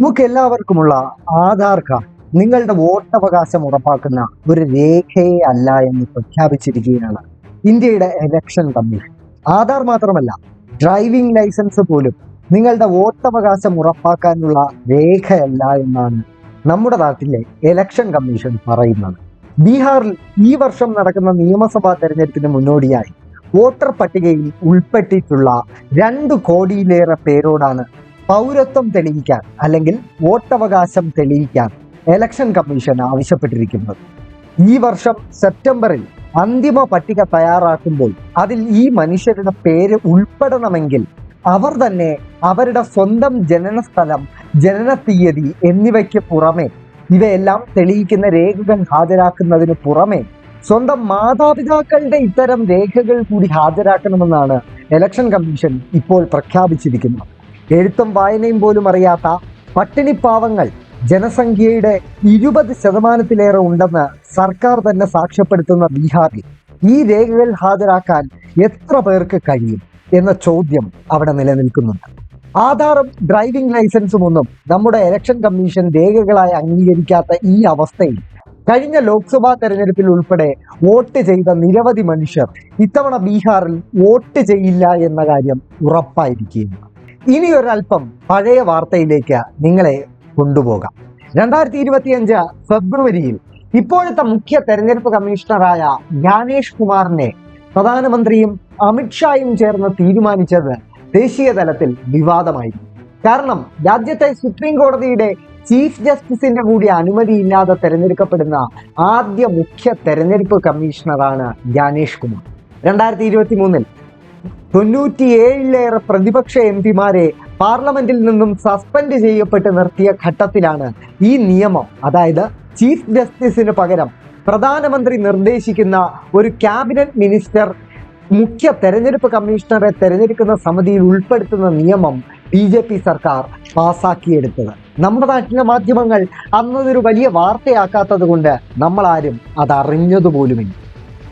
നമുക്ക് എല്ലാവർക്കുമുള്ള ആധാർ കാർഡ് നിങ്ങളുടെ വോട്ടവകാശം ഉറപ്പാക്കുന്ന ഒരു രേഖയെ അല്ല എന്ന് പ്രഖ്യാപിച്ചിരിക്കുകയാണ് ഇന്ത്യയുടെ ഇലക്ഷൻ കമ്മീഷൻ ആധാർ മാത്രമല്ല ഡ്രൈവിംഗ് ലൈസൻസ് പോലും നിങ്ങളുടെ വോട്ടവകാശം ഉറപ്പാക്കാനുള്ള രേഖയല്ല എന്നാണ് നമ്മുടെ നാട്ടിലെ ഇലക്ഷൻ കമ്മീഷൻ പറയുന്നത്. ബീഹാറിൽ ഈ വർഷം നടക്കുന്ന നിയമസഭാ തെരഞ്ഞെടുപ്പിന് മുന്നോടിയായി വോട്ടർ പട്ടികയിൽ ഉൾപ്പെട്ടിട്ടുള്ള രണ്ട് കോടിയിലേറെ പേരോടാണ് പൗരത്വം തെളിയിക്കാൻ അല്ലെങ്കിൽ വോട്ടവകാശം തെളിയിക്കാൻ എലക്ഷൻ കമ്മീഷൻ ആവശ്യപ്പെട്ടിരിക്കുന്നത്. ഈ വർഷം സെപ്റ്റംബറിൽ അന്തിമ പട്ടിക തയ്യാറാക്കുമ്പോൾ അതിൽ ഈ മനുഷ്യരുടെ പേര് ഉൾപ്പെടണമെങ്കിൽ അവർ തന്നെ അവരുടെ സ്വന്തം ജനനസ്ഥലം ജനന തീയതി എന്നിവയ്ക്ക് പുറമെ ഇവയെല്ലാം തെളിയിക്കുന്ന രേഖകൾ ഹാജരാക്കുന്നതിന് പുറമെ സ്വന്തം മാതാപിതാക്കളുടെ ഇത്തരം രേഖകൾ കൂടി ഹാജരാക്കണമെന്നാണ് ഇലക്ഷൻ കമ്മീഷൻ ഇപ്പോൾ പ്രഖ്യാപിച്ചിരിക്കുന്നത്. എഴുത്തും വായനയും പോലും അറിയാത്ത പട്ടിണിപ്പാവങ്ങൾ ജനസംഖ്യയുടെ ഇരുപത് ശതമാനത്തിലേറെ ഉണ്ടെന്ന് സർക്കാർ തന്നെ സാക്ഷ്യപ്പെടുത്തുന്ന ബീഹാറിൽ. ഈ രേഖകൾ ഹാജരാക്കാൻ എത്ര പേർക്ക് കഴിയും എന്ന ചോദ്യം അവിടെ നിലനിൽക്കുന്നുണ്ട്. ആധാറും ഡ്രൈവിംഗ് ലൈസൻസും ഒന്നും നമ്മുടെ ഇലക്ഷൻ കമ്മീഷൻ രേഖകളായി അംഗീകരിക്കാത്ത ഈ അവസ്ഥയിൽ കഴിഞ്ഞ ലോക്സഭാ തെരഞ്ഞെടുപ്പിൽ ഉൾപ്പെടെ വോട്ട് ചെയ്ത നിരവധി മനുഷ്യർ ഇത്തവണ ബീഹാറിൽ വോട്ട് ചെയ്യില്ല എന്ന കാര്യം ഉറപ്പായിരിക്കുകയാണ്. ഇനി പഴയ വാർത്തയിലേക്ക് നിങ്ങളെ കൊണ്ടുപോകാം. രണ്ടായിരത്തി ഇരുപത്തിയഞ്ച് ഫെബ്രുവരിയിൽ ഇപ്പോഴത്തെ മുഖ്യ തെരഞ്ഞെടുപ്പ് കമ്മീഷണറായ ജ്ഞാനേഷ് കുമാറിനെ പ്രധാനമന്ത്രിയും അമിത്ഷായും ചേർന്ന് തീരുമാനിച്ചത് ദേശീയ തലത്തിൽ വിവാദമായിരുന്നു. കാരണം രാജ്യത്തെ സുപ്രീം കോടതിയുടെ ചീഫ് ജസ്റ്റിസിന്റെ കൂടി അനുമതിയില്ലാതെ തെരഞ്ഞെടുക്കപ്പെടുന്ന ആദ്യ മുഖ്യ തെരഞ്ഞെടുപ്പ് കമ്മീഷണറാണ് ജ്ഞാനേഷ് കുമാർ. രണ്ടായിരത്തി ഇരുപത്തി മൂന്നിൽ തൊണ്ണൂറ്റിയേഴിലേറെ പ്രതിപക്ഷ എം പിമാരെ പാർലമെന്റിൽ നിന്നും സസ്പെൻഡ് ചെയ്യപ്പെട്ട് നിർത്തിയ ഘട്ടത്തിലാണ് ഈ നിയമം. അതായത് ചീഫ് ജസ്റ്റിസിന് പകരം പ്രധാനമന്ത്രി നിർദ്ദേശിക്കുന്ന ഒരു ക്യാബിനറ്റ് മിനിസ്റ്റർ മുഖ്യ തെരഞ്ഞെടുപ്പ് കമ്മീഷണറെ തെരഞ്ഞെടുക്കുന്ന സമിതിയിൽ ഉൾപ്പെടുത്തുന്ന നിയമം ബി ജെ പി സർക്കാർ പാസാക്കിയെടുത്തത്. നമ്മുടെ നാട്ടിലെ മാധ്യമങ്ങൾ അന്നതൊരു വലിയ വാർത്തയാക്കാത്തത് കൊണ്ട് നമ്മളാരും അതറിഞ്ഞതുപോലുമില്ല.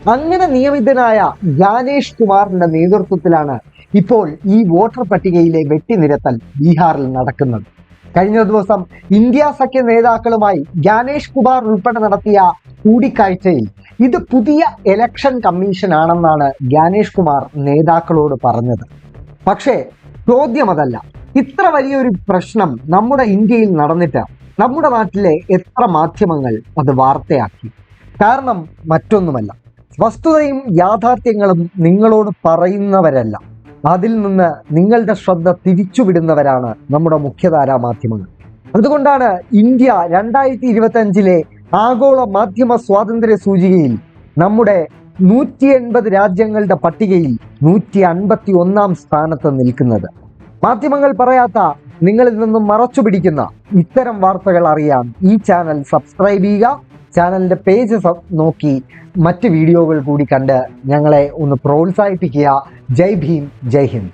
അങ്ങനെ നിയമിതനായ ജ്ഞാനേഷ് കുമാറിന്റെ നേതൃത്വത്തിലാണ് ഇപ്പോൾ ഈ വോട്ടർ പട്ടികയിലെ വെട്ടിനിരത്തൽ ബീഹാറിൽ നടക്കുന്നത്. കഴിഞ്ഞ ദിവസം ഇന്ത്യ സഖ്യ നേതാക്കളുമായി ജ്ഞാനേഷ് കുമാർ ഉൾപ്പെടെ നടത്തിയ കൂടിക്കാഴ്ചയിൽ ഇത് പുതിയ ഇലക്ഷൻ കമ്മീഷൻ ആണെന്നാണ് ജ്ഞാനേഷ് കുമാർ നേതാക്കളോട് പറഞ്ഞത്. പക്ഷേ ചോദ്യം അതല്ല. ഇത്ര വലിയൊരു പ്രശ്നം നമ്മുടെ ഇന്ത്യയിൽ നടന്നിട്ട് നമ്മുടെ നാട്ടിലെ എത്ര മാധ്യമങ്ങൾ അത് വാർത്തയാക്കി? കാരണം മറ്റൊന്നുമല്ല. വസ്തുതയും യാഥാർത്ഥ്യങ്ങളും നിങ്ങളോട് പറയുന്നവരല്ല. അതിൽ നിന്ന് നിങ്ങളുടെ ശ്രദ്ധ തിരിച്ചുവിടുന്നവരാണ് നമ്മുടെ മുഖ്യധാരാ മാധ്യമങ്ങൾ. അതുകൊണ്ടാണ് ഇന്ത്യ രണ്ടായിരത്തി ഇരുപത്തി അഞ്ചിലെ ആഗോള മാധ്യമ സ്വാതന്ത്ര്യ സൂചികയിൽ നമ്മുടെ നൂറ്റി എൺപത് രാജ്യങ്ങളുടെ പട്ടികയിൽ നൂറ്റി അൻപത്തി ഒന്നാം സ്ഥാനത്ത് നിൽക്കുന്നത്. മാധ്യമങ്ങൾ പറയാത്ത നിങ്ങളിൽ നിന്നും മറച്ചു പിടിക്കുന്ന ഇത്തരം വാർത്തകൾ അറിയാൻ ഈ ചാനൽ സബ്സ്ക്രൈബ് ചെയ്യുക. ചാനലിന്റെ പേജ് നോക്കി മറ്റ് വീഡിയോകൾ കൂടി കണ്ട് ഞങ്ങളെ ഒന്ന് പ്രോത്സാഹിപ്പിക്കുക. ജയ് ഭീം ജയ് ഹിന്ദ്.